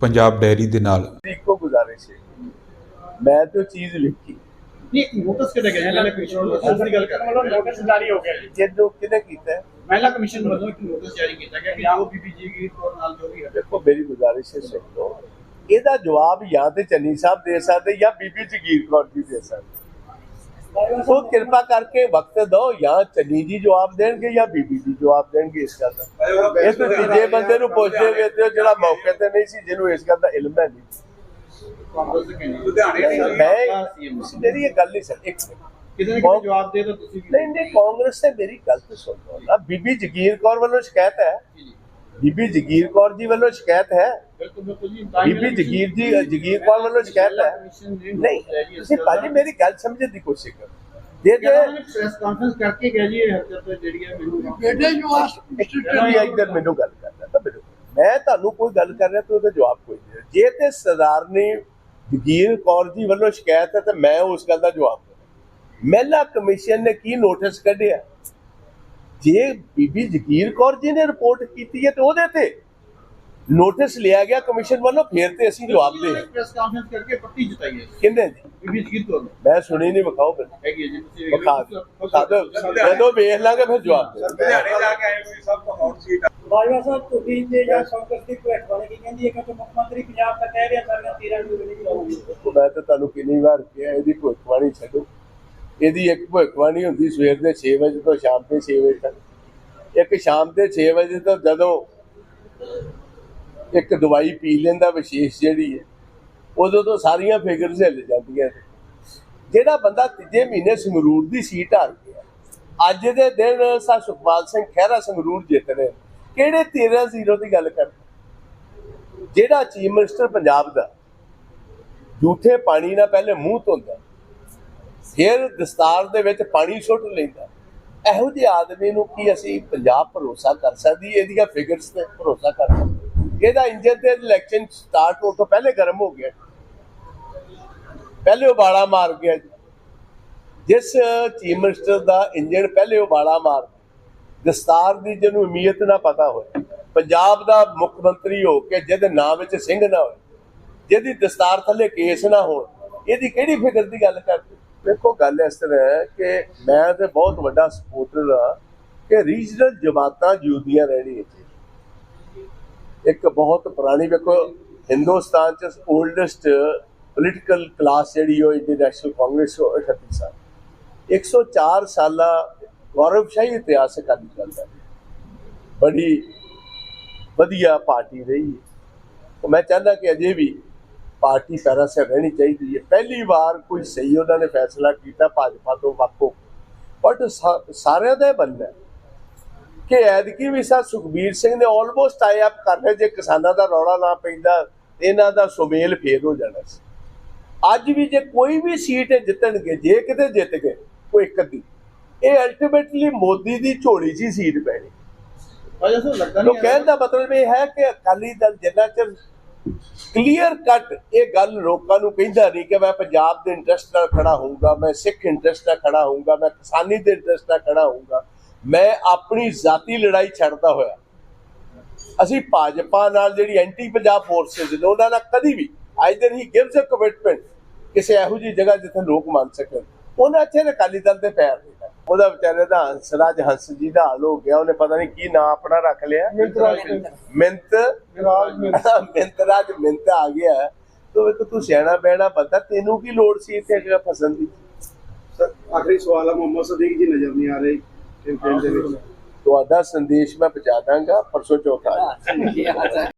Punjab dairy ਦੇ ਨਾਲ। ਇੱਕੋ ਗੁਜ਼ਾਰਿਸ਼ ਹੈ ਮੈਂ ਤੇ ਚੀਜ਼ ਲਿਖੀ। ਨਹੀਂ ਨੋਟਿਸ ਕਿਤੇ ਗਿਆ ਇਹਨਾਂ ਨੇ ਕਮਿਸ਼ਨ ਨੋਟਿਸ ਦੀ ਗੱਲ ਕਰ ਰਹੇ। ਹਾਂ ਨੋਟਿਸ ਜਾਰੀ ਹੋ ਗਿਆ ਜੀ। ਜਦੋਂ ਕਿਹਨੇ ਕੀਤਾ? ਹੈ? ਮਹਿਲਾ ਕਮਿਸ਼ਨ ਵੱਲੋਂ ਇੱਕ ਨੋਟਿਸ ਜਾਰੀ ਕੀਤਾ ਗਿਆ ਕਿ ਜੋ ਬੀਬੀਜੀ ਕੀ ਕੋਲ ਨਾਲ ਜੋ ਵੀ ਹੈ। ਦੇਖੋ ਮੇਰੀ ਗੁਜ਼ਾਰਿਸ਼ ਹੈ ਸੁਣ ਲਓ। ਇਹਦਾ ਜਵਾਬ ਜਾਂ ਤੇ ਚੰਨੀ ਸਾਹਿਬ ਦੇ ਸਕਦੇ ਜਾਂ ਬੀਬੀ ਜਗੀਰ ਕੌਰ ਜੀ ਦੇ ਸਕਦੇ। ਉਹ ਕਿਰਪਾ ਕਰਕੇ ਵਕਤ ਦਿਓ ਜਾਂ ਚੰਨੀ ਜੀ ਜਵਾਬ ਦੇਣਗੇ ਜਾਂ ਬੀਬੀ ਜੀ ਜਵਾਬ ਦੇਣਗੇ ਇਸ ਗੱਲ ਦਾ। ਇਹ ਤਾਂ ਤੀਜੇ ਬੰਦੇ ਨੂੰ ਪੁੱਛਦੇ ਵੇ ਤੇ ਜਿਹੜਾ ਮੌਕੇ ਤੇ ਨਹੀਂ ਸੀ ਜਿਹਨੂੰ ਇਸ ਗੱਲ ਦਾ ਇਲਮ ਹੈ ਨਹੀਂ। ਮੈਂ ਮੇਰੀ ਇਹ ਗੱਲ ਨਹੀਂ ਸਰ ਇੱਕ ਕਿਤੇ ਜਵਾਬ ਦੇ ਤਾਂ ਤੁਸੀਂ ਨਹੀਂ ਨਹੀਂ ਕਾਂਗਰਸ ਨੇ ਮੇਰੀ ਗੱਲ ਤੇ ਸੁਣ ਲਓ ਬੀਬੀ ਜਗੀਰ ਕੌਰ ਵੱਲੋਂ ਸ਼ਿਕਾਇਤ ਹੈ। ਬੀਬੀ ਜਗੀਰ ਕੌਰ ਜੀ ਵੱਲੋਂ ਸ਼ਿਕਾਇਤ ਹੈ? ਬੀਬੀ ਜਗੀਰ ਜੀ ਜਗੀਰ ਕੌਰ ਵੱਲੋਂ ਸ਼ਿਕਾਇਤ ਹੈ? ਨਹੀਂ ਤੁਸੀਂ ਭਾਜੀ ਦਾ। ਮੇਰੀ ਗੱਲ ਸਮਝਣ ਦੀ ਕੋਸ਼ਿਸ਼ ਕਰੋ। ਕਹਿੰਦਾ ਉਹਨੇ ਪ੍ਰੈਸ ਕਾਨਫਰੰਸ ਕਰਕੇ ਗਿਆ ਜੀ ਇਹ ਹਰਕਤ ਜਿਹੜੀ ਹੈ ਮੈਨੂੰ you ask Mr. ਤੁਸੀਂ ਇੱਧਰ ਮੈਨੂੰ ਗੱਲ ਕਰਨਾ ਤਾਂ ਮੈਨੂੰ ਮੈਂ ਤੁਹਾਨੂੰ ਕੋਈ ਗੱਲ ਕਰ ਰਿਹਾ ਤੇ ਉਹਦਾ ਜਵਾਬ ਕੋਈ ਨਹੀਂ ਜੇ ਤੇ ਸਰਦਾਰਨੀ ਜਗੀਰ ਕੌਰ ਜੀ ਵੱਲੋਂ ਸ਼ਿਕਾਇਤ ਹੈ ਤਾਂ ਮੈਂ ਉਸ ਗੱਲ ਦਾ ਜਵਾਬ ਦੇਣਾ ਮਹਿਲਾ ਕਮਿਸ਼ਨ ਨੇ ਕੀ ਨੋਟਿਸ ਕੱਢਿਆ? ਜੇ ਬੀਬੀ ਜਗੀਰ ਕੌਰ ਜੀ ਨੇ ਰਿਪੋਰਟ ਕੀਤੀ ਹੈ ਤੇ ਉਹਦੇ ਤੇ ਨੋਟਿਸ ਲਿਆ ਗਿਆ ਕਮਿਸ਼ਨ ਵੱਲੋਂ ਫੇਰ ਤੇ ਅਸੀਂ ਜਵਾਬ ਦੇ ਪ੍ਰੈਸ ਕਾਨਫਰੰਸ ਕਰਕੇ ਪੱਟੀ ਜਿਤਾਈ ਹੈ। ਕਿੰਨੇ ਜੀ? ਬੀਬੀ ਜੀ ਤੋਂ ਮੈਂ ਸੁਣੀ ਨਹੀਂ ਵਿਖਾਓ ਫਿਰ। ਹੈਗੀ ਜੀ ਤੁਸੀਂ ਵਿਖਾ ਦਿਓ। ਜਦੋਂ ਵੇਖ ਲਾਂਗੇ ਫਿਰ ਜਵਾਬ ਦੇ ਲੁਧਿਆਣੇ ਜਾ ਕੇ ਆਏ ਕੋਈ ਸਭ ਤੋਂ ਹੌਟ ਸੀਟ ਬਾਜਵਾ ਸਾਹਿਬ ਤੁਸੀਂ ਤੇ ਜਾਂ ਸ਼ੌਕਤ ਦੀ ਭਵਿੱਖਬਾਣੀ ਕੀ ਕਹਿੰਦੀ ਹੈ? ਕਿ ਮੁੱਖ ਮੰਤਰੀ ਪੰਜਾਬ ਦਾ ਕਹਿ ਰਿਹਾ ਸਾਰੀਆਂ 13 ਨੂੰ ਦੇਖੋ, ਮੈਂ ਤਾਂ ਤੁਹਾਨੂੰ ਕਿੰਨੀ ਵਾਰ ਕਿਹਾ ਇਹਦੀ ਭਵਿੱਖਬਾਣੀ ਛੱਡੋ। ਇਹਦੀ ਇੱਕ ਭਵਿੱਖਬਾਣੀ ਹੁੰਦੀ ਸਵੇਰ ਦੇ 6 ਵਜੇ ਤੋਂ ਸ਼ਾਮ ਦੇ 6 ਵਜੇ ਤੱਕ। ਇੱਕ ਸ਼ਾਮ ਦੇ 6 ਵਜੇ ਤੋਂ ਜਦੋਂ ਇੱਕ ਦਵਾਈ ਪੀ ਲੈਂਦਾ ਵਿਸ਼ੇਸ਼ ਜਿਹੜੀ ਹੈ, ਉਦੋਂ ਤੋਂ ਸਾਰੀਆਂ ਫਿਗਰਸ ਹਿੱਲ ਜਾਂਦੀਆਂ ਨੇ। ਜਿਹੜਾ ਬੰਦਾ ਤੀਜੇ ਮਹੀਨੇ ਸੰਗਰੂਰ ਦੀ ਸੀਟ ਹਾਰ ਗਿਆ, ਅੱਜ ਦੇ ਦਿਨ ਸਾ ਸੁਖਪਾਲ ਸਿੰਘ ਖਹਿਰਾ ਸੰਗਰੂਰ ਜਿੱਤ ਰਹੇ ਕਿਹੜੇ 13-0 ਦੀ ਗੱਲ ਕਰਦਾ ਜਿਹੜਾ ਚੀਫ ਮਿਨਿਸਟਰ ਪੰਜਾਬ ਦਾ ਝੂਠੇ ਪਾਣੀ ਨਾਲ ਪਹਿਲੇ ਮੂੰਹ ਧੋਂਦਾ ਫਿਰ ਦਸਤਾਰ ਦੇ ਵਿੱਚ ਪਾਣੀ ਸੁੱਟ ਲੈਂਦਾ। ਇਹੋ ਜਿਹੇ ਆਦਮੀ ਨੂੰ ਕੀ ਅਸੀਂ ਪੰਜਾਬ ਭਰੋਸਾ ਕਰ ਸਕਦੀ? ਇਹਦੀਆਂ ਫਿਗਰਸ ਤੇ ਭਰੋਸਾ ਕਰ ਸਕਦੇ। ਇਹਦਾ ਇੰਜਨ ਤੇ ਇਲੈਕਸ਼ਨ ਸਟਾਰਟ ਹੋਣ ਤੋਂ ਪਹਿਲੇ ਗਰਮ ਹੋ ਗਿਆ। ਪਹਿਲੇ ਉਬਾਲਾ ਮਾਰ ਗਿਆ ਜੀ। ਜਿਸ ਚੀਫ ਮਿਨਿਸਟਰ ਦਾ ਇੰਜਨ ਪਹਿਲੇ ਉਬਾਲਾ ਮਾਰ ਦਸਤਾਰ ਦੀ ਜਿਹਨੂੰ ਅਮੀਅਤ ਨਾ ਪਤਾ ਹੋਵੇ ਪੰਜਾਬ ਦਾ ਮੁੱਖ ਮੰਤਰੀ ਹੋ ਕੇ ਜਿਹਦੇ ਨਾਂ ਵਿੱਚ ਸਿੰਘ ਨਾ ਹੋਵੇ ਜਿਹਦੀ ਦਸਤਾਰ ਥੱਲੇ ਕੇਸ ਨਾ ਹੋਣ। ਇਹਦੀ ਕਿਹੜੀ ਫਿਕਰ ਦੀ ਗੱਲ ਕਰਦੇ? ਦੇਖੋ, ਗੱਲ ਇਸ ਤਰ੍ਹਾਂ ਹੈ ਕਿ ਮੈਂ ਤੇ ਬਹੁਤ ਵੱਡਾ ਸਪੋਰਟਰ ਆ ਕਿ ਰੀਜਨਲ ਜਮਾਤਾਂ ਜੁਦੀਆਂ ਰਹਿਣੀਆਂ ਇੱਥੇ। ਇੱਕ ਬਹੁਤ ਪੁਰਾਣੀ, ਵੇਖੋ, ਹਿੰਦੁਸਤਾਨ ਚ 올ਡੈਸਟ ਪੋਲੀਟੀਕਲ ਕਲਾਸ ਜਿਹੜੀ ਉਹ ਇੰਡੀਅਨ ਨੈਸ਼ਨਲ ਕਾਂਗਰਸ ਉਹ 38 ਸਾਲ। 104 ਸਾਲਾ ਗੌਰਵਸ਼ਾਹੀ ਇਤਿਹਾਸ ਅਕਾਲੀ ਦਲ ਦਾ। ਬੜੀ ਵਧੀਆ ਪਾਰਟੀ ਰਹੀ। ਹੈ ਮੈਂ ਚਾਹੁੰਦਾ ਕਿ ਅਜੇ ਵੀ ਪਾਰਟੀ ਪੈਰਾ ਸਿਰ ਰਹਿਣੀ ਚਾਹੀਦੀ ਹੈ। ਪਹਿਲੀ ਵਾਰ ਕੋਈ ਸਹੀ ਉਹਨਾਂ ਨੇ ਫੈਸਲਾ ਕੀਤਾ ਭਾਜਪਾ ਤੋਂ ਵੱਖੋ। ਬਟ ਸਾਰਿਆਂ ਦਾ ਬੰਦਾ ਹੈ ਕਿ ਐਤਕੀ ਵੀ ਸਾ ਸੁਖਬੀਰ ਸਿੰਘ ਨੇ ਆਲਮੋਸਟ ਟਾਈ ਅਪ ਕਰ ਲਿਆ। ਜੇ ਕਿਸਾਨਾਂ ਦਾ ਰੌਲਾ ਨਾ ਪੈਂਦਾ ਇਹਨਾਂ ਦਾ ਸੁਮੇਲ ਫੇਰ ਹੋ ਜਾਣਾ ਸੀ। ਅੱਜ ਵੀ ਜੇ ਕੋਈ ਵੀ ਸੀਟ ਜਿੱਤਣਗੇ ਜੇ ਕਿਤੇ ਜਿੱਤ ਗਏ ਕੋਈ ਇੱਕ ਅੱਧੀ। ਇਹ ਅਲਟੀਮੇਟਲੀ ਮੋਦੀ ਦੀ ਝੋਲੀ 'ਚ ਹੀ ਸੀਟ ਪੈਣੀ। ਵਜ੍ਹਾ ਤੋਂ ਲੱਗਦਾ ਨਹੀਂ ਕਹਿਣ ਦਾ ਮਤਲਬ ਇਹ ਹੈ ਕਿ ਅਕਾਲੀ ਦਲ ਜਿੰਨਾ ਚਿਰ ਕਲੀਅਰ ਕੱਟ ਇਹ ਗੱਲ ਲੋਕਾਂ ਨੂੰ ਕਹਿੰਦਾ ਨਹੀਂ ਕਿ ਮੈਂ ਪੰਜਾਬ ਦੇ ਇੰਟਰਸਟ ਨਾਲ ਖੜਾ ਹੋਊਗਾ, ਮੈਂ ਸਿੱਖ ਇੰਟਰਸਟ ਨਾਲ ਖੜਾ ਹੋਊਗਾ, ਮੈਂ ਕਿਸਾਨੀ ਦੇ ਇੰਟਰਸਟ ਨਾਲ ਖੜਾ ਹੋਊਗਾ। ਮੈਂ ਆਪਣੀ ਜ਼ਾਤੀ ਲੜਾਈ ਛੱਡਦਾ ਹੋਇਆ। ਅਸੀਂ ਭਾਜਪਾ ਨਾਲ ਜਿਹੜੀ ਐਂਟੀ ਪੰਜਾਬ ਫੋਰਸਸ ਨੇ, ਉਹਨਾਂ ਨਾਲ ਕਦੀ ਵੀ either he gives a commitment ਕਿਸੇ ਇਹੋ ਜਿਹੀ ਜਗ੍ਹਾ ਜਿੱਥੇ ਲੋਕ ਮੰਨ ਸਕਣ। ਉਹਨਾਂ ਇੱਥੇ ਅਕਾਲੀ ਦਲ ਦੇ ਪੈਰ ਨੇ। ਉਹਦਾ ਵਿਚਾਰੇ ਦਾ ਹੰਸਰਾਜ ਹੰਸ ਜੀ ਦਾ ਹਾਲ ਹੋ ਗਿਆ ਉਹਨੇ ਪਤਾ ਨਹੀਂ ਕੀ ਨਾਂ ਆਪਣਾ ਰੱਖ ਲਿਆ। ਮਿੰਤ ਮਿੰਤਰਾਜ ਮਿੰਤ। ਆ ਗਿਆ। ਤੋ ਇੱਕ ਤੂੰ ਸਿਆਣਾ ਬਹਿਣਾ ਬੰਦਾ ਤੈਨੂੰ ਕੀ ਲੋੜ ਸੀ ਇੱਥੇ ਜਿਹੜਾ ਫਸਣ ਦੀ? ਆਖਰੀ ਸਵਾਲ ਹੈ ਮੁਹੰਮਦ ਸਦੀਕ ਜੀ ਨਜ਼ਰ ਨਹੀਂ ਆ ਰਹੇ ਕੈਂਪੇਨ ਦੇ ਵਿੱਚ। ਤੁਹਾਡਾ ਸੰਦੇਸ਼ ਮੈਂ ਪਹੁੰਚਾ ਦਾਂਗਾ ਪਰਸੋਂ ਚੌਥਾ